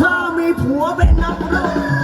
ถ้ามีผัวเป็นนักรบ